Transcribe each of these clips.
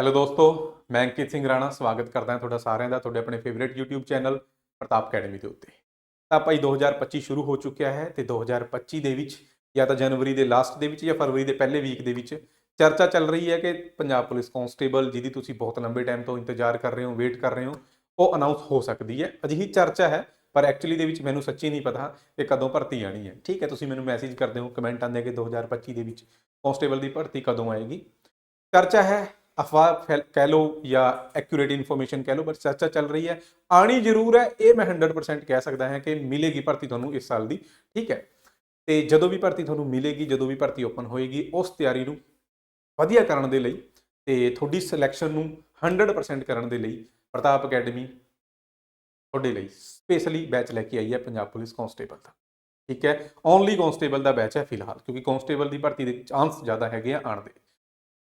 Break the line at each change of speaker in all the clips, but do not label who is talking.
Hello ਦੋਸਤੋ, ਮੈਂ ਅੰਕਿਤ ਸਿੰਘ ਰਾਣਾ, ਸਵਾਗਤ ਕਰਦਾ ਹਾਂ ਤੁਹਾਡਾ ਸਾਰਿਆਂ ਦਾ, ਤੁਹਾਡੇ ਆਪਣੇ favourite YouTube channel Pratap academy ਦੇ ਉੱਤੇ। ਤਾਂ ਭਾਈ 2025 ਸ਼ੁਰੂ ਹੋ ਚੁੱਕਿਆ ਹੈ ਤੇ 2025 ਦੇ ਵਿੱਚ ਜਾਂ ਤਾਂ ਜਨਵਰੀ ਦੇ ਲਾਸਟ ਦੇ ਵਿੱਚ ਜਾਂ ਫਰਵਰੀ ਦੇ ਪਹਿਲੇ ਵੀਕ ਦੇ ਵਿੱਚ ਚਰਚਾ ਚੱਲ ਰਹੀ ਹੈ ਕਿ ਪੰਜਾਬ ਪੁਲਿਸ ਕਾਂਸਟੇਬਲ ਜਿਹਦੀ ਤੁਸੀਂ ਬਹੁਤ ਲੰਬੇ ਟਾਈਮ ਤੋਂ ਇੰਤਜ਼ਾਰ ਕਰ ਰਹੇ ਹੋ ਵੇਟ ਕਰ ਰਹੇ ਹੋ, ਉਹ ਅਨਾਉਂਸ ਹੋ ਸਕਦੀ ਹੈ। ਅਜਿਹੀ ਚਰਚਾ ਹੈ, ਪਰ ਐਕਚੁਅਲੀ ਦੇ ਵਿੱਚ ਮੈਨੂੰ ਸੱਚੀ ਨਹੀਂ ਪਤਾ ਕਿ ਕਦੋਂ ਭਰਤੀ ਆਣੀ ਹੈ। ਠੀਕ ਹੈ, ਤੁਸੀਂ ਮੈਨੂੰ ਮੈਸੇਜ ਕਰਦੇ ਹੋ ਕਮੈਂਟ ਆਉਂਦੇ ਕਿ 2025 ਦੇ ਵਿੱਚ ਕਾਂਸਟੇਬਲ ਦੀ ਭਰਤੀ ਕਦੋਂ ਆਏਗੀ। ਚਰਚਾ ਹੈ ਅਫਵਾਹ ਫੈਲ- ਕਹਿ ਲਓ ਜਾਂ ਐਕੂਰੇਟ ਇਨਫੋਰਮੇਸ਼ਨ ਕਹਿ ਲਓ, ਪਰ ਚਰਚਾ ਚੱਲ ਰਹੀ ਹੈ। ਆਣੀ ਜ਼ਰੂਰ ਹੈ, ਇਹ ਮੈਂ 100% ਕਹਿ ਸਕਦਾ ਹਾਂ ਕਿ ਮਿਲੇਗੀ ਭਰਤੀ ਤੁਹਾਨੂੰ ਇਸ ਸਾਲ ਦੀ, ਠੀਕ ਹੈ। ਤੇ ਜਦੋਂ ਵੀ ਭਰਤੀ ਤੁਹਾਨੂੰ ਮਿਲੇਗੀ, ਜਦੋਂ ਵੀ ਭਰਤੀ ਓਪਨ ਹੋਏਗੀ, ਉਸ ਤਿਆਰੀ ਨੂੰ ਵਧੀਆ ਕਰਨ ਦੇ ਲਈ ਤੇ ਤੁਹਾਡੀ ਸਿਲੈਕਸ਼ਨ ਨੂੰ 100% ਕਰਨ ਦੇ ਲਈ ਪ੍ਰਤਾਪ ਅਕੈਡਮੀ ਤੁਹਾਡੇ ਲਈ ਸਪੈਸ਼ਲੀ ਬੈਚ ਲੈ ਕੇ ਆਈ ਹੈ ਪੰਜਾਬ ਪੁਲਿਸ ਕਾਂਸਟੇਬਲ ਦਾ, ਠੀਕ ਹੈ। ਓਨਲੀ ਕਾਂਸਟੇਬਲ ਦਾ ਬੈਚ ਹੈ ਫਿਲਹਾਲ, ਕਿਉਂਕਿ ਕਾਂਸਟੇਬਲ ਦੀ ਭਰਤੀ ਦੇ ਚਾਂਸ ਜ਼ਿਆਦਾ ਹੈਗੇ ਆ ਆਉਣ ਦੇ।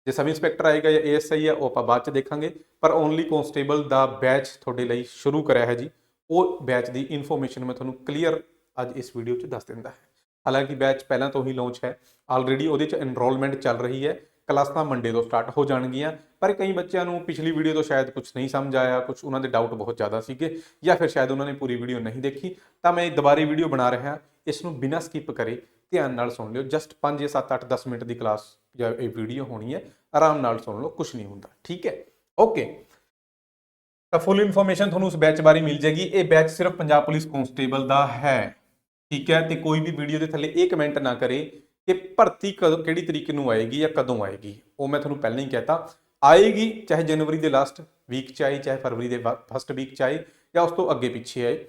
ਜੇ ਸਬ ਇੰਸਪੈਕਟਰ ਆਏਗਾ ਜਾਂ ਏਐਸਆਈ ਆ, ਉਹ ਆਪਾਂ ਬਾਅਦ ਚ ਦੇਖਾਂਗੇ। ਪਰ ਓਨਲੀ ਕਾਂਸਟੇਬਲ ਦਾ ਬੈਚ ਤੁਹਾਡੇ ਲਈ ਸ਼ੁਰੂ ਕਰਿਆ ਹੈ ਜੀ। ਉਹ ਬੈਚ ਦੀ ਇਨਫੋਰਮੇਸ਼ਨ ਮੈਂ ਤੁਹਾਨੂੰ ਕਲੀਅਰ ਅੱਜ ਇਸ ਵੀਡੀਓ 'ਚ ਦੱਸ ਦਿੰਦਾ ਹੈ। ਹਾਲਾਂਕਿ ਬੈਚ ਪਹਿਲਾਂ ਤੋਂ ਹੀ ਲਾਂਚ ਹੈ। ਆਲਰੇਡੀ ਉਹਦੇ 'ਚ ਐਨਰੋਲਮੈਂਟ ਚੱਲ ਰਹੀ ਹੈ। ਕਲਾਸਾਂ ਮੰਡੇ ਤੋਂ ਸਟਾਰਟ ਹੋ ਜਾਣਗੀਆਂ। ਪਰ ਕਈ ਬੱਚਿਆਂ ਨੂੰ ਪਿਛਲੀ ਵੀਡੀਓ ਤੋਂ ਸ਼ਾਇਦ ਕੁਝ ਨਹੀਂ ਸਮਝ ਆਇਆ ਕੁਝ ਉਹਨਾਂ ਦੇ ਡਾਊਟ ਬਹੁਤ ਜ਼ਿਆਦਾ ਸੀਗੇ ਜਾਂ ਫਿਰ ਸ਼ਾਇਦ ਉਹਨਾਂ ਨੇ ਪੂਰੀ ਵੀਡੀਓ ਨਹੀਂ ਦੇਖੀ। ਤਾਂ ਮੈਂ ਦੁਬਾਰੇ ਵੀਡੀਓ ਬਣਾ ਰਿਹਾ। ਇਸ ਨੂੰ ਬਿਨਾਂ ਸਕਿਪ ਕਰੇ ਧਿਆਨ ਨਾਲ ਸੁਣ ਲਿਓ। ਜਸਟ 5 ਜਾਂ 7 8 10 ਮਿੰਟ ਦੀ ਕਲਾਸ ਜਾਂ ਇਹ ਵੀਡੀਓ ਹੋਣੀ ਹੈ। ਆਰਾਮ ਨਾਲ ਸੁਣ ਲਓ ਕੁਝ ਨਹੀਂ ਹੁੰਦਾ। ਠੀਕ ਹੈ? ਓਕੇ ਤਾਂ ਫੁੱਲ ਇਨਫੋਰਮੇਸ਼ਨ ਤੁਹਾਨੂੰ ਉਸ ਬੈਚ ਬਾਰੇ ਮਿਲ ਜਾਏਗੀ। ਇਹ ਬੈਚ ਸਿਰਫ ਪੰਜਾਬ ਪੁਲਿਸ ਕਾਂਸਟੇਬਲ ਦਾ ਹੈ। ਠੀਕ ਹੈ? ਤੇ ਕੋਈ ਵੀ ਵੀਡੀਓ ਦੇ ਥੱਲੇ ਇਹ ਕਮੈਂਟ ਨਾ ਕਰੇ ਕਿ ਭਰਤੀ ਕਦੋਂ, ਕਿਹੜੀ ਤਰੀਕ ਨੂੰ ਆਏਗੀ ਜਾਂ ਕਦੋਂ ਆਏਗੀ। ਉਹ ਮੈਂ ਤੁਹਾਨੂੰ ਪਹਿਲਾਂ ਹੀ ਕਹਿਤਾ। ਆਏਗੀ ਚਾਹੇ ਜਨਵਰੀ ਦੇ ਲਾਸਟ ਵੀਕ ਚ ਆਏ, ਚਾਹੇ ਫਰਵਰੀ ਦੇ ਫਸਟ ਵੀਕ ਚ ਆਏ ਜਾਂ ਉਸ ਤੋਂ ਅੱਗੇ ਪਿੱਛੇ ਆਏ।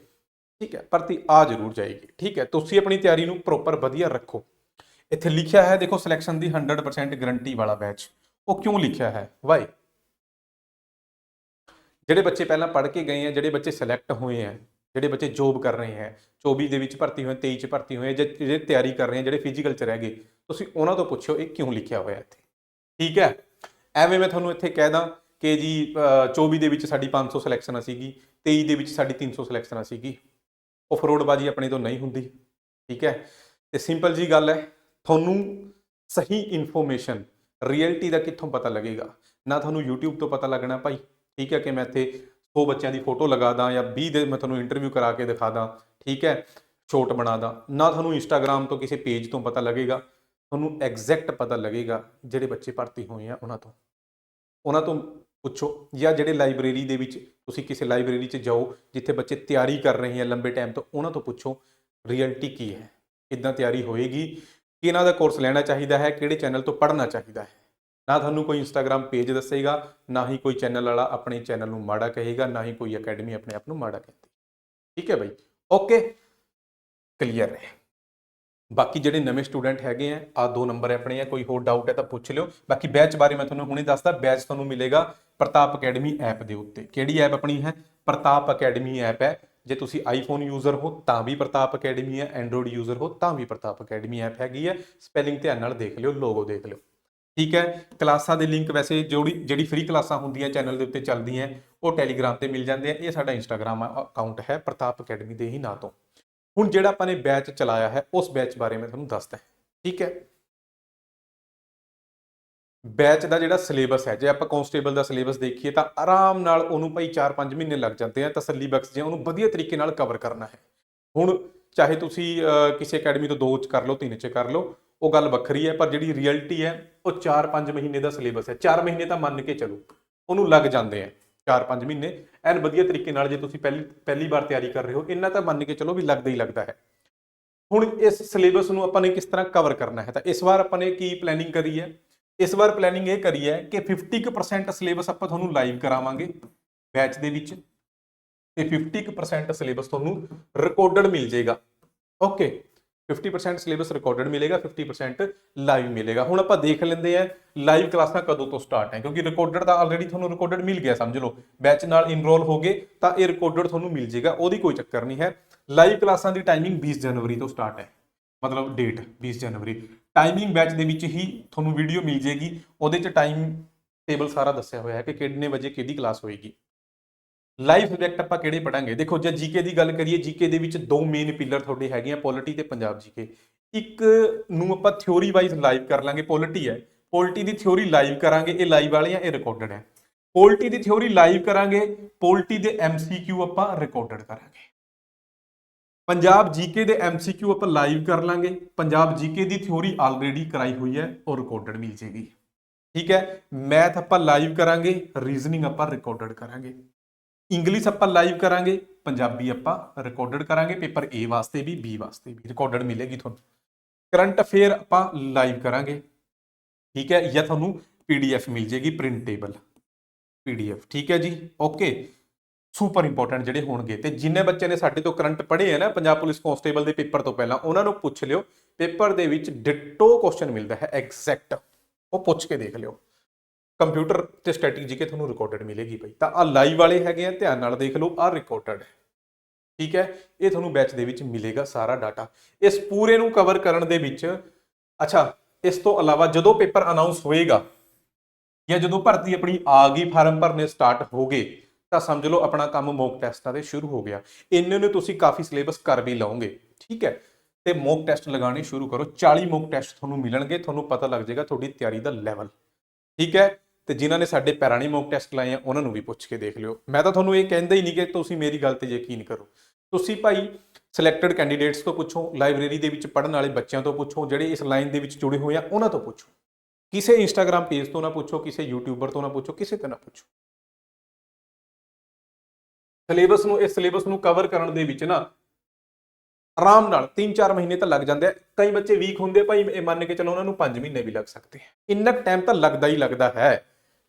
ਠੀਕ ਹੈ ਭਰਤੀ ਆ ਜ਼ਰੂਰ ਜਾਏਗੀ। ਠੀਕ ਹੈ ਤੁਸੀਂ ਆਪਣੀ ਤਿਆਰੀ ਨੂੰ ਪ੍ਰੋਪਰ ਵਧੀਆ ਰੱਖੋ। ਇੱਥੇ ਲਿਖਿਆ ਹੈ ਦੇਖੋ ਸਿਲੈਕਸ਼ਨ ਦੀ 100% ਗਾਰੰਟੀ ਵਾਲਾ ਬੈਚ ਉਹ ਕਿਉਂ ਲਿਖਿਆ ਹੈ? ਵਾਈ ਜਿਹੜੇ ਬੱਚੇ ਪਹਿਲਾਂ ਪੜ੍ਹ ਕੇ ਗਏ ਆ ਜਿਹੜੇ ਬੱਚੇ ਸਿਲੈਕਟ ਹੋਏ ਆ ਜਿਹੜੇ ਬੱਚੇ ਜੋਬ ਕਰ ਰਹੇ ਹੈ 24 ਦੇ ਵਿੱਚ ਭਰਤੀ ਹੋਏ 23 ਚ ਭਰਤੀ ਹੋਏ ਜਾਂ ਜਿਹੜੇ ਤਿਆਰੀ ਕਰ ਰਹੇ ਆ ਜਿਹੜੇ ਫਿਜ਼ੀਕਲ ਚ ਰਹਿ ਗਏ ਤੁਸੀਂ ਉਹਨਾਂ ਤੋਂ ਪੁੱਛੋ ਇਹ ਕਿਉਂ ਲਿਖਿਆ ਹੋਇਆ ਇੱਥੇ। ਠੀਕ ਹੈ ਐਵੇਂ ਮੈਂ ਤੁਹਾਨੂੰ ਇੱਥੇ ਕਹਿ ਦਾਂ ਕਿ ਜੀ ਅਹ, 24 ਦੇ ਵਿੱਚ ਸਾਡੀ 500 ਸਿਲੈਕਸ਼ਨ ਸੀਗੀ 23 ਦੇ ਵਿੱਚ ਸਾਡੀ 300 ਸਿਲੈਕਸ਼ਨ ਸੀਗੀ। ਉਹ ਫਰੋਡਬਾਜੀ ਆਪਣੇ ਤੋਂ ਨਹੀਂ ਹੁੰਦੀ, ਠੀਕ ਹੈ? ਤੇ ਸਿੰਪਲ ਜੀ ਗੱਲ ਹੈ, ਤੁਹਾਨੂੰ ਸਹੀ ਇਨਫੋਰਮੇਸ਼ਨ ਰਿਐਲਿਟੀ ਦਾ ਕਿੱਥੋਂ ਪਤਾ ਲੱਗੇਗਾ? ਨਾ ਤੁਹਾਨੂੰ YouTube ਤੋਂ ਪਤਾ ਲੱਗਣਾ ਭਾਈ, ਠੀਕ ਹੈ ਕਿ ਮੈਂ ਇੱਥੇ 100 ਬੱਚਿਆਂ ਦੀ ਫੋਟੋ ਲਗਾ ਦਾਂ ਜਾਂ 20 ਦੇ ਮੈਂ ਤੁਹਾਨੂੰ ਇੰਟਰਵਿਊ ਕਰਾ ਕੇ ਦਿਖਾ ਦਾਂ, ਠੀਕ ਹੈ? ਸ਼ੋਟ ਬਣਾ ਦਾਂ, ਨਾ ਤੁਹਾਨੂੰ ਇੰਸਟਾਗ੍ਰam ਤੋਂ ਕਿਸੇ ਪੇਜ ਤੋਂ ਪਤਾ ਲੱਗੇਗਾ, ਤੁਹਾਨੂੰ ਐਗਜ਼ੈਕਟ ਪਤਾ ਲੱਗੇਗਾ ਜਿਹੜੇ ਬੱਚੇ ਭਰਤੀ ਹੋਏ ਆ ਉਹਨਾਂ ਤੋਂ। ਉਹਨਾਂ ਤੋਂ ਪੁੱਛੋ ਜਾਂ ਜਿਹੜੇ ਲਾਇਬ੍ਰੇਰੀ ਦੇ ਵਿੱਚ ਤੁਸੀਂ ਕਿਸੇ ਲਾਇਬ੍ਰੇਰੀ 'ਚ ਜਾਓ, ਜਿੱਥੇ ਬੱਚੇ ਤਿਆਰੀ ਕਰ ਰਹੇ ਆ ਲੰਬੇ ਟਾਈਮ ਤੋਂ, ਉਹਨਾਂ ਤੋਂ ਪੁੱਛੋ ਰਿਐਲਿਟੀ ਕੀ ਹੈ? ਕਿੱਦਾਂ ਤਿਆਰੀ ਹੋਏਗੀ? ਕਿਹਨਾਂ ਦਾ ਕੋਰਸ ਲੈਣਾ ਚਾਹੀਦਾ ਹੈ? ਕਿਹੜੇ ਚੈਨਲ ਤੋਂ ਪੜ੍ਹਨਾ ਚਾਹੀਦਾ ਹੈ? ਨਾ ਤੁਹਾਨੂੰ ਕੋਈ ਇੰਸਟਾਗ੍ਰam ਪੇਜ ਦੱਸੇਗਾ, ਨਾ ਹੀ ਕੋਈ ਚੈਨਲ ਵਾਲਾ ਆਪਣੇ ਚੈਨਲ ਨੂੰ ਮਾੜਾ ਕਹੇਗਾ, ਨਾ ਹੀ ਕੋਈ ਅਕੈਡਮੀ ਆਪਣੇ ਆਪ ਨੂੰ ਮਾੜਾ ਕਹਿੰਦੀ ਠੀਕ ਹੈ ਬਾਈ? ਓਕੇ ਕਲੀਅਰ ਹੈ। ਬਾਕੀ ਜਿਹੜੇ ਨਵੇਂ ਸਟੂਡੈਂਟ ਹੈਗੇ ਆ ਆ ਦੋ ਨੰਬਰ ਆਪਣੇ ਆ, ਕੋਈ ਹੋਰ ਡਾਊਟ ਹੈ ਤਾਂ ਪੁੱਛ ਲਿਓ। ਬਾਕੀ ਬੈਚ ਬਾਰੇ ਮੈਂ ਤੁਹਾਨੂੰ ਹੁਣੇ ਦੱਸਦਾ ਬੈਚ ਤੁਹਾਨੂੰ ਮਿਲੇਗਾ ਪ੍ਰਤਾਪ ਅਕੈਡਮੀ ਐਪ ਦੇ ਉੱਤੇ। ਕਿਹੜੀ ਐਪ ਆਪਣੀ ਹੈ? ਪ੍ਰਤਾਪ ਅਕੈਡਮੀ ਐਪ ਹੈ। ਜੇ ਤੁਸੀਂ ਆਈਫੋਨ ਯੂਜ਼ਰ ਹੋ, ਤਾਂ ਵੀ ਪ੍ਰਤਾਪ ਅਕੈਡਮੀ ਹੈ। ਐਂਡਰੋਇਡ ਯੂਜ਼ਰ ਹੋ, ਤਾਂ ਵੀ ਪ੍ਰਤਾਪ ਅਕੈਡਮੀ ਐਪ ਹੈਗੀ ਹੈ। ਸਪੈਲਿੰਗ ਧਿਆਨ ਨਾਲ ਦੇਖ ਲਿਓ ਲੋਗੋ ਦੇਖ ਲਿਓ। ਠੀਕ ਹੈ? ਕਲਾਸਾਂ ਦੇ ਲਿੰਕ ਵੈਸੇ ਜਿਹੜੀ ਜਿਹੜੀ ਫ੍ਰੀ ਕਲਾਸਾਂ ਹੁੰਦੀਆਂ ਚੈਨਲ ਦੇ ਉੱਤੇ ਚੱਲਦੀਆਂ, ਉਹ ਟੈਲੀਗ੍ਰਾਮ ਤੇ ਮਿਲ ਜਾਂਦੇ ਆ। ਇਹ ਸਾਡਾ ਇੰਸਟਾਗ੍ਰam ਅਕਾਊਂਟ ਹੈ, ਪ੍ਰਤਾਪ ਅਕੈਡਮੀ ਦੇ ਹੀ ਨਾਂ ਤੋਂ। ਹੁਣ ਜਿਹੜਾ ਆਪਾਂ ਨੇ ਬੈਚ ਚਲਾਇਆ ਹੈ, ਉਸ ਬੈਚ ਬਾਰੇ ਮੈਂ ਤੁਹਾਨੂੰ ਦੱਸਦਾ ਠੀਕ ਹੈ? ਬੈਚ ਦਾ ਜਿਹੜਾ ਸਿਲੇਬਸ ਹੈ, ਜੇ ਆਪਾਂ ਕਾਂਸਟੇਬਲ ਦਾ ਸਿਲੇਬਸ ਦੇਖੀਏ ਤਾਂ ਆਰਾਮ ਨਾਲ ਉਹਨੂੰ ਭਾਈ 4-5 ਮਹੀਨੇ ਲੱਗ ਜਾਂਦੇ ਆ, ਤਸੱਲੀ ਬਖਸ਼ ਜੇ ਉਹਨੂੰ ਵਧੀਆ ਤਰੀਕੇ ਨਾਲ ਕਵਰ ਕਰਨਾ ਹੈ। ਹੁਣ ਚਾਹੇ ਤੁਸੀਂ ਕਿਸੇ ਅਕੈਡਮੀ ਤੋਂ ਦੋ ਚ ਕਰ ਲਓ, ਤਿੰਨ ਚ ਕਰ ਲਓ, ਉਹ ਗੱਲ ਵੱਖਰੀ ਹੈ, ਪਰ ਜਿਹੜੀ ਰਿਐਲਿਟੀ ਹੈ, ਉਹ 4-5 ਮਹੀਨੇ ਦਾ ਸਿਲੇਬਸ ਹੈ। 4 ਮਹੀਨੇ ਤਾਂ ਮੰਨ ਕੇ ਚੱਲੋ, ਉਹਨੂੰ ਲੱਗ ਜਾਂਦੇ ਆ। 4-5 ਮਹੀਨੇ, ਐਨ ਵਧੀਆ ਤਰੀਕੇ ਨਾਲ ਜੇ ਤੁਸੀਂ ਪਹਿਲੀ ਪਹਿਲੀ ਵਾਰ ਤਿਆਰੀ ਕਰ ਰਹੇ ਹੋ, ਇੰਨਾ ਤਾਂ ਮੰਨ ਕੇ ਚਲੋ ਵੀ ਲੱਗਦਾ ਹੀ ਲੱਗਦਾ ਹੈ। ਹੁਣ ਇਸ ਸਿਲੇਬਸ ਨੂੰ ਆਪਾਂ ਨੇ ਕਿਸ ਤਰ੍ਹਾਂ ਕਵਰ ਕਰਨਾ ਹੈ? ਤਾਂ ਇਸ ਵਾਰ ਆਪਾਂ ਨੇ ਕੀ ਪਲੈਨਿੰਗ ਕਰੀ ਹੈ? ਇਸ ਵਾਰ ਪਲੈਨਿੰਗ ਇਹ ਕਰੀ ਹੈ ਕਿ 50% ਸਿਲੇਬਸ ਆਪਾਂ ਤੁਹਾਨੂੰ ਲਾਈਵ ਕਰਾਵਾਂਗੇ ਬੈਚ ਦੇ ਵਿੱਚ ਤੇ 50% ਸਿਲੇਬਸ ਤੁਹਾਨੂੰ ਰਿਕਾਰਡਡ ਮਿਲ ਜਾਏਗਾ। ਓਕੇ 50% ਸਿਲੇਬਸ ਰਿਕਾਰਡਡ ਮਿਲੇਗਾ 50% ਲਾਈਵ ਮਿਲੇਗਾ। ਹੁਣ ਆਪਾਂ ਦੇਖ ਲੈਂਦੇ ਆ ਲਾਈਵ ਕਲਾਸਾਂ ਕਦੋਂ ਤੋਂ ਸਟਾਰਟ ਹੈ, ਕਿਉਂਕਿ ਰਿਕਾਰਡਡ ਤਾਂ ਆਲਰੇਡੀ ਤੁਹਾਨੂੰ ਰਿਕਾਰਡਡ ਮਿਲ ਗਿਆ, ਸਮਝ ਲਓ। ਬੈਚ ਨਾਲ ਇਨਰੋਲ ਹੋ ਗਏ, ਤਾਂ ਇਹ ਰਿਕਾਰਡਡ ਤੁਹਾਨੂੰ ਮਿਲ ਜਾਏਗਾ, ਉਹਦੀ ਕੋਈ ਚੱਕਰ ਨਹੀਂ ਹੈ। ਲਾਈਵ ਕਲਾਸਾਂ ਦੀ ਟਾਈਮਿੰਗ 20 ਜਨਵਰੀ ਤੋਂ ਸਟਾਰਟ ਹੈ। ਮਤਲਬ ਡੇਟ 20 ਜਨਵਰੀ। ਟਾਈਮਿੰਗ ਬੈਚ ਦੇ ਵਿੱਚ ਹੀ ਤੁਹਾਨੂੰ ਵੀਡੀਓ ਮਿਲ ਜੇਗੀ ਉਹਦੇ 'ਚ ਟਾਈਮ ਟੇਬਲ ਸਾਰਾ ਦੱਸਿਆ ਹੋਇਆ ਹੈ ਕਿ ਕਿੰਨੇ ਵਜੇ ਕਿਹਦੀ ਕਲਾਸ ਹੋਏਗੀ। ਲਾਈਵ ਸਬਜੈਕਟ ਆਪਾਂ ਕਿਹੜੇ ਪੜਾਂਗੇ? ਦੇਖੋ, ਜੇ ਜੀਕੇ ਦੀ ਗੱਲ ਕਰੀਏ ਜੀਕੇ ਦੇ ਵਿੱਚ ਦੋ ਮੇਨ ਪਿਲਰ ਤੁਹਾਡੇ ਹੈਗੇ ਆ ਪੋਲਿਟੀ ਤੇ ਪੰਜਾਬ ਜੀਕੇ ਇੱਕ ਨੂੰ ਆਪਾਂ ਥਿਉਰੀ ਵਾਈਜ਼ ਲਾਈਵ ਕਰ ਲਾਂਗੇ ਪੋਲਿਟੀ ਹੈ। ਪੋਲਿਟੀ ਦੀ ਥਿਉਰੀ ਲਾਈਵ ਕਰਾਂਗੇ, ਇਹ ਲਾਈਵ ਵਾਲੇ ਆ, ਇਹ ਰਿਕਾਰਡਡ ਹੈ। ਪੋਲਿਟੀ ਦੀ ਥਿਉਰੀ ਲਾਈਵ ਕਰਾਂਗੇ ਪੋਲਿਟੀ ਦੇ ਐਮਸੀਕਿਊ ਆਪਾਂ ਰਿਕਾਰਡਡ ਕਰਾਂਗੇ। ਪੰਜਾਬ ਜੀਕੇ ਦੇ ਐਮਸੀਕਿਊ ਆਪਾਂ ਲਾਈਵ ਕਰ ਲਾਂਗੇ, ਪੰਜਾਬ ਜੀਕੇ ਦੀ ਥਿਉਰੀ ਆਲਰੇਡੀ ਕਰਾਈ ਹੋਈ ਹੈ, ਉਹ ਰਿਕਾਰਡਡ ਮਿਲ ਜੇਗੀ। ਠੀਕ ਹੈ? ਮੈਥ ਆਪਾਂ ਲਾਈਵ ਕਰਾਂਗੇ ਰੀਜ਼ਨਿੰਗ ਆਪਾਂ ਰਿਕਾਰਡਡ ਕਰਾਂਗੇ। ਇੰਗਲਿਸ਼ ਆਪਾਂ ਲਾਈਵ ਕਰਾਂਗੇ, ਪੰਜਾਬੀ ਆਪਾਂ ਰਿਕਾਰਡਡ ਕਰਾਂਗੇ ਪੇਪਰ A ਵਾਸਤੇ ਵੀ, B ਵਾਸਤੇ ਵੀ ਰਿਕਾਰਡਡ ਮਿਲੇਗੀ ਤੁਹਾਨੂੰ। ਕਰੰਟ ਅਫੇਅਰ ਆਪਾਂ ਲਾਈਵ ਕਰਾਂਗੇ। ਠੀਕ ਹੈ, ਜਾਂ ਤੁਹਾਨੂੰ ਪੀਡੀਐਫ ਮਿਲ ਜੇਗੀ ਪ੍ਰਿੰਟੇਬਲ ਪੀਡੀਐਫ ਠੀਕ ਹੈ ਜੀ? ਓਕੇ ਸੁਪਰ ਇੰਪੋਰਟੈਂਟ ਜਿਹੜੇ ਹੋਣਗੇ। ਤੇ ਜਿੰਨੇ ਬੱਚੇ ਨੇ ਸਾਡੇ ਤੋਂ ਕਰੰਟ ਪੜ੍ਹੇ ਹੈ ਨਾ, ਪੰਜਾਬ ਪੁਲਿਸ ਕਾਂਸਟੇਬਲ ਦੇ ਪੇਪਰ ਤੋਂ ਪਹਿਲਾਂ, ਉਹਨਾਂ ਨੂੰ ਪੁੱਛ ਲਿਓ ਪੇਪਰ ਦੇ ਵਿੱਚ ਡਿਟੋ ਕੁਐਸਚਨ ਮਿਲਦਾ ਹੈ ਐਗਜ਼ੈਕਟ ਉਹ ਪੁੱਛ ਕੇ ਦੇਖ ਲਿਓ। ਕੰਪਿਊਟਰ ਤੇ ਸਟੈਟਿਕ ਜੀਕੇ ਤੁਹਾਨੂੰ ਰਿਕਾਰਡਡ ਮਿਲੇਗੀ ਭਾਈ ਤਾਂ ਆ ਲਾਈਵ ਵਾਲੇ ਹੈਗੇ ਆ, ਧਿਆਨ ਨਾਲ ਦੇਖ ਲਓ ਆ ਰਿਕਾਰਡਡ ਹੈ ਠੀਕ ਹੈ? ਇਹ ਤੁਹਾਨੂੰ ਬੈਚ ਦੇ ਵਿੱਚ ਮਿਲੇਗਾ ਸਾਰਾ ਡਾਟਾ ਇਸ ਪੂਰੇ ਨੂੰ ਕਵਰ ਕਰਨ ਦੇ ਵਿੱਚ, ਅੱਛਾ, ਇਸ ਤੋਂ ਇਲਾਵਾ ਜਦੋਂ ਪੇਪਰ ਅਨਾਉਂਸ ਹੋਏਗਾ, ਜਾਂ ਜਦੋਂ ਭਰਤੀ ਆਪਣੀ ਆ ਗਈ ਫਾਰਮ ਭਰਨੇ ਸਟਾਰਟ ਹੋ ਗਏ, ਤਾਂ ਸਮਝ ਲਓ ਆਪਣਾ ਕੰਮ ਮੌਕ ਟੈਸਟਾਂ ਦੇ ਸ਼ੁਰੂ ਹੋ ਗਿਆ। ਇੰਨੇ ਨੂੰ ਤੁਸੀਂ ਕਾਫੀ ਸਿਲੇਬਸ ਕਰ ਵੀ ਲਓਗੇ। ਠੀਕ ਹੈ? ਤੇ ਮੌਕ ਟੈਸਟ ਲਗਾਉਣੇ ਸ਼ੁਰੂ ਕਰੋ। 40 ਮੌਕ ਟੈਸਟ ਤੁਹਾਨੂੰ ਮਿਲਣਗੇ, ਤੁਹਾਨੂੰ ਪਤਾ ਲੱਗ ਜਾਏਗਾ ਤੁਹਾਡੀ ਤਿਆਰੀ ਦਾ ਲੈਵਲ ਠੀਕ ਹੈ? ਤੇ ਜਿਨ੍ਹਾਂ ਨੇ ਸਾਡੇ ਪੈਰਾਣੀ ਮੌਕ ਟੈਸਟ ਲਾਏ ਆ, ਉਹਨਾਂ ਨੂੰ ਵੀ ਪੁੱਛ ਕੇ ਦੇਖ ਲਿਓ। ਮੈਂ ਤਾਂ ਤੁਹਾਨੂੰ ਇਹ ਕਹਿੰਦਾ ਹੀ ਨਹੀਂ ਕਿ ਤੁਸੀਂ ਮੇਰੀ ਗੱਲ ਤੇ ਯਕੀਨ ਕਰੋ। ਤੁਸੀਂ ਭਾਈ ਸਿਲੈਕਟਡ ਕੈਂਡੀਡੇਟਸ ਤੋਂ ਪੁੱਛੋ ਲਾਇਬ੍ਰੇਰੀ ਦੇ ਵਿੱਚ ਪੜ੍ਹਨ ਵਾਲੇ ਬੱਚਿਆਂ ਤੋਂ ਪੁੱਛੋ, ਜਿਹੜੇ ਇਸ ਲਾਈਨ ਦੇ ਵਿੱਚ ਜੁੜੇ ਹੋਏ ਆ, ਉਹਨਾਂ ਤੋਂ ਪੁੱਛੋ। ਕਿਸੇ ਇੰਸਟਾਗ੍ਰam ਪੇਜ ਤੋਂ ਨਾ ਪੁੱਛੋ, ਕਿਸੇ ਯੂਟਿਊਬਰ ਤੋਂ ਨਾ ਪੁੱਛੋ, ਕਿਸੇ ਤੋਂ ਨਾ ਪੁੱਛੋ। ਸਿਲੇਬਸ ਨੂੰ, ਇਸ ਸਿਲੇਬਸ ਨੂੰ ਕਵਰ ਕਰਨ ਦੇ ਵਿੱਚ ਨਾ ਆਰਾਮ ਨਾਲ 3-4 ਮਹੀਨੇ ਤਾਂ ਲੱਗ ਜਾਂਦੇ ਆ। ਕਈ ਬੱਚੇ ਵੀਕ ਹੁੰਦੇ ਭਾਈ ਇਹ ਮੰਨ ਕੇ ਚਲੋ ਉਹਨਾਂ ਨੂੰ 5 ਮਹੀਨੇ ਵੀ ਲੱਗ ਸਕਦੇ ਆ। ਇੰਨਾ ਟਾਈਮ ਤਾਂ ਲੱਗਦਾ ਹੀ ਲੱਗਦਾ ਹੈ।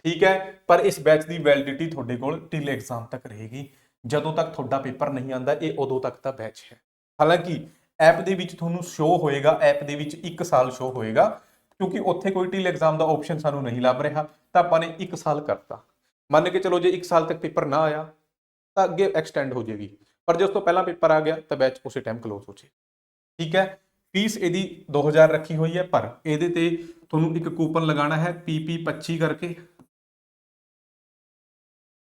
ਠੀਕ ਹੈ, ਪਰ ਇਸ ਬੈਚ ਦੀ ਵੈਲਿਡਿਟੀ ਤੁਹਾਡੇ ਕੋਲ ਟਿਲ ਐਗਜ਼ਾਮ ਤੱਕ ਰਹੇਗੀ। ਜਦੋਂ ਤੱਕ ਤੁਹਾਡਾ ਪੇਪਰ ਨਹੀਂ ਆਂਦਾ ਇਹ ਉਦੋਂ ਤੱਕ ਦਾ ਬੈਚ ਹੈ। ਹਾਲਾਂਕਿ ਐਪ ਦੇ ਵਿੱਚ ਤੁਹਾਨੂੰ ਸ਼ੋ ਹੋਏਗਾ ਐਪ ਦੇ ਵਿੱਚ 1 ਸਾਲ ਸ਼ੋ ਹੋਏਗਾ, ਕਿਉਂਕਿ ਉੱਥੇ ਕੋਈ ਟਿਲ ਐਗਜ਼ਾਮ ਦਾ ਆਪਸ਼ਨ ਸਾਨੂੰ ਨਹੀਂ ਲੱਭ ਰਿਹਾ, ਤਾਂ ਆਪਾਂ ਨੇ 1 ਸਾਲ ਕਰਤਾ। ਮੰਨ ਕੇ ਚਲੋ, ਜੇ 1 ਸਾਲ ਤੱਕ ਪੇਪਰ ਨਾ ਆਇਆ, ਤਾਂ ਅੱਗੇ ਐਕਸਟੈਂਡ ਹੋ ਜਾਏਗੀ ਪਰ ਜੇ ਉਸ ਤੋਂ ਪਹਿਲਾਂ ਪੇਪਰ ਆ ਗਿਆ, ਤਾਂ ਬੈਚ ਉਸੇ ਟਾਈਮ ਕਲੋਜ਼ ਹੋ ਜੇ ਠੀਕ ਹੈ ਫੀਸ ਇਹਦੀ 2000 ਰੱਖੀ ਹੋਈ ਹੈ, ਪਰ ਇਹਦੇ ਤੇ ਤੁਹਾਨੂੰ ਇੱਕ ਕੂਪਨ ਲਗਾਉਣਾ ਹੈ PP25 ਕਰਕੇ।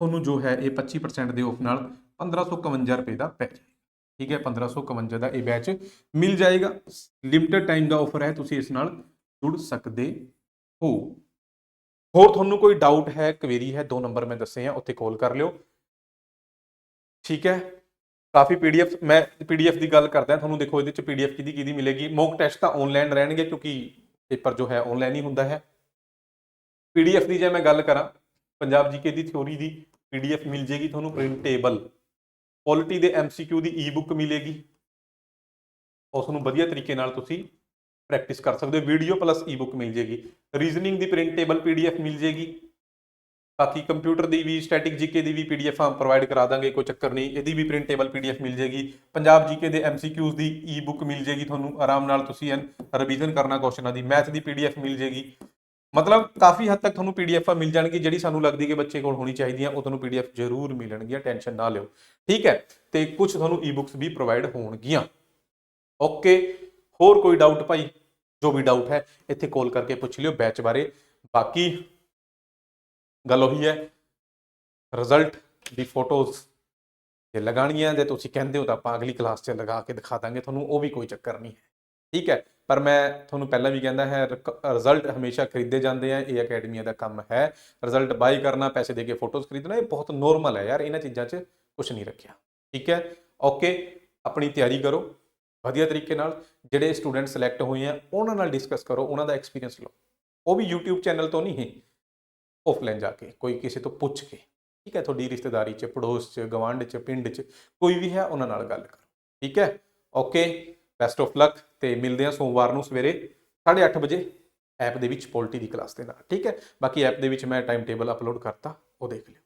ਤੁਹਾਨੂੰ ਜੋ ਹੈ ਇਹ 25% ਦੇ ਆਫ ਨਾਲ 1551 ਰੁਪਏ ਦਾ ਪੈ ਜਾਏਗਾ। ਠੀਕ ਹੈ 1551 ਦਾ ਇਹ ਬੈਚ ਮਿਲ ਜਾਏਗਾ। ਲਿਮਟਿਡ ਟਾਈਮ ਦਾ ਆਫਰ ਹੈ, ਤੁਸੀਂ ਇਸ ਨਾਲ ਜੁੜ ਸਕਦੇ ਹੋ। ਹੋਰ ਤੁਹਾਨੂੰ ਕੋਈ ਡਾਊਟ ਹੈ ਕੁਵੇਰੀ ਹੈ, ਦੋ ਨੰਬਰ ਮੈਂ ਦੱਸੇ ਆ, ਉੱਥੇ ਕਾਲ ਕਰ ਲਿਓ। ਠੀਕ ਹੈ, ਕਾਫੀ ਪੀਡੀਐਫ ਮੈਂ ਪੀਡੀਐਫ ਦੀ ਗੱਲ ਕਰਦਾ, ਤੁਹਾਨੂੰ ਦੇਖੋ ਇਹਦੇ ਚ ਪੀਡੀਐਫ ਕਿਹਦੀ ਕਿਹਦੀ ਮਿਲੇਗੀ। ਮੌਕ ਟੈਸਟ ਤਾਂ ਆਨਲਾਈਨ ਰਹਿਣਗੇ, ਕਿਉਂਕਿ ਪੇਪਰ ਜੋ ਹੈ ਆਨਲਾਈਨ ਹੀ ਹੁੰਦਾ ਹੈ। ਪੀਡੀਐਫ ਦੀ ਜੇ ਮੈਂ ਗੱਲ ਕਰਾਂ ਪੰਜਾਬ ਜੀਕੇ ਦੀ ਥਿਉਰੀ ਦੀ ਪੀਡੀਐਫ ਮਿਲ ਜੇਗੀ ਤੁਹਾਨੂੰ ਪ੍ਰਿੰਟੇਬਲ ਪੋਲਿਟੀ ਦੇ ਐਮਸੀਕਿਊ ਦੀ ਈ-ਬੁੱਕ ਮਿਲੇਗੀ। ਉਸ ਨੂੰ ਵਧੀਆ ਤਰੀਕੇ ਨਾਲ ਤੁਸੀਂ ਪ੍ਰੈਕਟਿਸ ਕਰ ਸਕਦੇ ਹੋ। ਵੀਡੀਓ ਪਲੱਸ ਈ-ਬੁੱਕ ਮਿਲ ਜੇਗੀ ਰੀਜ਼ਨਿੰਗ ਦੀ ਪ੍ਰਿੰਟੇਬਲ ਪੀਡੀਐਫ ਮਿਲ ਜੇਗੀ ਬਾਕੀ ਕੰਪਿਊਟਰ ਦੀ ਵੀ ਸਟੈਟਿਕ ਜੀਕੇ ਦੀ ਵੀ ਪੀਡੀਐਫ ਆਮ ਪ੍ਰੋਵਾਈਡ ਕਰਾ ਦਾਂਗੇ, ਕੋਈ ਚੱਕਰ ਨਹੀਂ। ਇਹਦੀ ਵੀ ਪ੍ਰਿੰਟੇਬਲ ਪੀਡੀਐਫ ਮਿਲ ਜੇਗੀ ਪੰਜਾਬ ਜੀਕੇ ਦੇ ਐਮਸੀਕਿਊਜ਼ ਦੀ ਈ-ਬੁੱਕ ਮਿਲ ਜੇਗੀ ਤੁਹਾਨੂੰ। ਆਰਾਮ ਨਾਲ ਤੁਸੀਂ ਰਿਵੀਜ਼ਨ ਕਰਨਾ ਕੁਐਸਚਨਾਂ ਦੀ। ਮੈਥ ਦੀ ਪੀਡੀਐਫ ਮਿਲ ਜੇਗੀ ਮਤਲਬ ਕਾਫੀ ਹੱਦ ਤੱਕ ਤੁਹਾਨੂੰ ਪੀਡੀਐਫਾਂ ਮਿਲ ਜਾਣਗੀ, ਜਿਹੜੀ ਸਾਨੂੰ ਲੱਗਦੀ ਕਿ ਬੱਚੇ ਕੋਲ ਹੋਣੀ ਚਾਹੀਦੀਆਂ ਉਹ ਤੁਹਾਨੂੰ ਪੀਡੀਐਫ ਜ਼ਰੂਰ ਮਿਲਣਗੀਆਂ, ਟੈਨਸ਼ਨ ਨਾ ਲਿਓ। ਠੀਕ ਹੈ? ਤੇ ਕੁਝ ਤੁਹਾਨੂੰ ਈ-ਬੁੱਕਸ ਵੀ ਪ੍ਰੋਵਾਈਡ ਹੋਣਗੀਆਂ। ਓਕੇ? ਹੋਰ ਕੋਈ ਡਾਊਟ ਭਾਈ? ਜੋ ਵੀ ਡਾਊਟ ਹੈ, ਇੱਥੇ ਕਾਲ ਕਰਕੇ ਪੁੱਛ ਲਿਓ ਬੈਚ ਬਾਰੇ। ਬਾਕੀ ਗੱਲ ਉਹੀ ਹੈ ਰਿਜ਼ਲਟ ਦੀ ਫੋਟੋਜ਼ ਤੇ ਲਗਾਣੀਆਂ ਜੇ ਤੁਸੀਂ ਕਹਿੰਦੇ ਹੋ ਤਾਂ ਆਪਾਂ ਅਗਲੀ ਕਲਾਸ 'ਚ ਲਗਾ ਕੇ ਦਿਖਾ ਦਾਂਗੇ, ਤੁਹਾਨੂੰ ਉਹ ਵੀ ਕੋਈ ਚੱਕਰ ਨਹੀਂ ਹੈ। ਠੀਕ ਹੈ? ਪਰ ਮੈਂ ਤੁਹਾਨੂੰ ਪਹਿਲਾਂ ਵੀ ਕਹਿੰਦਾ ਹੈ ਰਿਜ਼ਲਟ ਹਮੇਸ਼ਾ ਖਰੀਦੇ ਜਾਂਦੇ ਆ, ਇਹ ਅਕੈਡਮੀਆਂ ਦਾ ਕੰਮ ਹੈ। ਰਿਜ਼ਲਟ ਬਾਈ ਕਰਨਾ, ਪੈਸੇ ਦੇ ਕੇ ਫੋਟੋਜ਼ ਖਰੀਦਣਾ, ਇਹ ਬਹੁਤ ਨੋਰਮਲ ਹੈ ਯਾਰ, ਇਹਨਾਂ ਚੀਜ਼ਾਂ 'ਚ ਕੁਝ ਨਹੀਂ ਰੱਖਿਆ। ਠੀਕ ਹੈ? ਓਕੇ ਆਪਣੀ ਤਿਆਰੀ ਕਰੋ ਵਧੀਆ ਤਰੀਕੇ ਨਾਲ। ਜਿਹੜੇ ਸਟੂਡੈਂਟ ਸਿਲੈਕਟ ਹੋਏ ਆ, ਉਹਨਾਂ ਨਾਲ ਡਿਸਕਸ ਕਰੋ, ਉਹਨਾਂ ਦਾ ਐਕਸਪੀਰੀਅੰਸ ਲਓ। ਉਹ ਵੀ YouTube ਚੈਨਲ ਤੋਂ ਨਹੀਂ ਹੈ ਆਫਲਾਈਨ ਜਾ ਕੇ, ਕੋਈ ਕਿਸੇ ਤੋਂ ਪੁੱਛ ਕੇ। ਠੀਕ ਹੈ? ਤੁਹਾਡੀ ਰਿਸ਼ਤੇਦਾਰੀ 'ਚ, ਪੜੋਸ 'ਚ ਗਵਾਂਢ 'ਚ, ਪਿੰਡ 'ਚ, ਕੋਈ ਵੀ ਹੈ, ਉਹਨਾਂ ਨਾਲ ਗੱਲ ਕਰੋ। ਠੀਕ ਹੈ? ਓਕੇ ਬੈਸਟ ਆਫ ਲੱਕ ਤੇ ਮਿਲਦੇ ਹਾਂ ਸੋਮਵਾਰ ਨੂੰ ਸਵੇਰੇ 8:30 ਵਜੇ ਐਪ ਦੇ ਵਿੱਚ ਪੋਲਿਟੀ ਦੀ ਕਲਾਸ ਦੇ ਨਾਲ, ਠੀਕ ਹੈ? ਬਾਕੀ ਐਪ ਦੇ ਵਿੱਚ ਮੈਂ ਟਾਈਮ ਟੇਬਲ ਅਪਲੋਡ ਕਰਤਾ, ਉਹ ਦੇਖ ਲਿਓ।